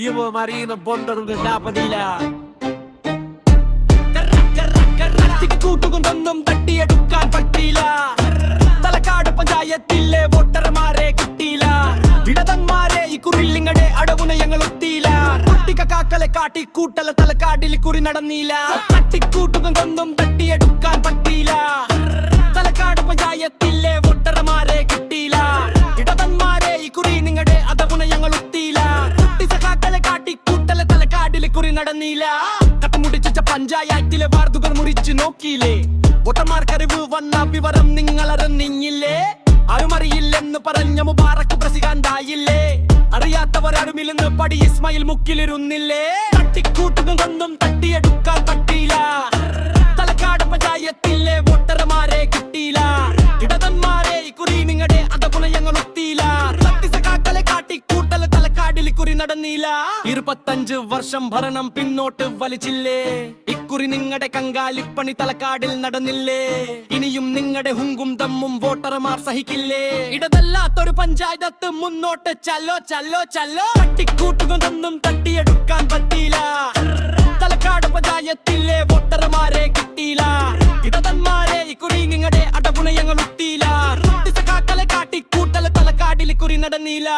Io marino bondo non നാപ്പതില്ല കൂട്ടുകൊണ്ടൊന്നും തട്ടിയെടുക്കാൻ പറ്റിയില്ല തലക്കാട് പഞ്ചായത്തിലെ വോട്ടർമാരെ കിട്ടിയില്ല. ഇടതന്മാരെ ഈ കുറില്ലിങ്ങടെ അടവുന ഞങ്ങൾ ഒത്തിയില്ല. കുട്ടിക കാക്കലെ കാട്ടി കൂട്ടല തലക്കാടിൽ കുറി നടന്നില്ല. തട്ടിക്കൂട്ടുകൊണ്ടൊന്നും തട്ടിയെടുക്കാൻ പറ്റിയില്ല. നടന്നില്ല. കട്ടുമുടിച്ച പഞ്ചായത്തിലെ വാർഡുകൾ മുറിച്ചു നോക്കിയില്ലേ? വോട്ടർമാർക്കറിവ് വന്ന വിവരം നിങ്ങൾ അറിഞ്ഞില്ലേ ആരുമറിയില്ലെന്ന് പറഞ്ഞ മുബാറക്ക് പ്രസിഡന്റായില്ലേ? അറിയാത്തവരാരുമില്ലെന്ന് പടി ഇസ്മയിൽ മുക്കിലിരുന്നില്ലേ? തട്ടിക്കൂട്ടുകൊണ്ടൊന്നും തട്ടിയെടുക്കാൻ പറ്റിയില്ല. നടന്നില്ല. ഇരുപത്തഞ്ച് വർഷം ഭരണം പിന്നോട്ട് വലിച്ചില്ലേ. ഇക്കുറി നിങ്ങളുടെ കങ്കാലിപ്പണി തലക്കാടിൽ നടന്നില്ലേ. ഇനിയും നിങ്ങളുടെ ഹുങ്കും ദമ്മും വോട്ടർമാർ സഹിക്കില്ലേ. ഇടതല്ലാത്തൊരു പഞ്ചായത്ത് മുന്നോട്ട് ചല്ലോ ചല്ലോ ചല്ലോ. തട്ടിക്കൂട്ടുകൊണ്ടൊന്നും തട്ടിയെടുക്കാൻ പറ്റിയില്ല. തലക്കാട് പഞ്ചായത്തിലെ വോട്ടർമാരെ കിട്ടിയില്ല. ഇടതന്മാരെ ഇക്കുറി നിങ്ങളുടെ അടപുണയങ്ങൾ ഒത്തിയില്ല സഖാക്കളെ കാട്ടി കൂട്ടല തലക്കാടിൽ കുറി നടന്നില്ല.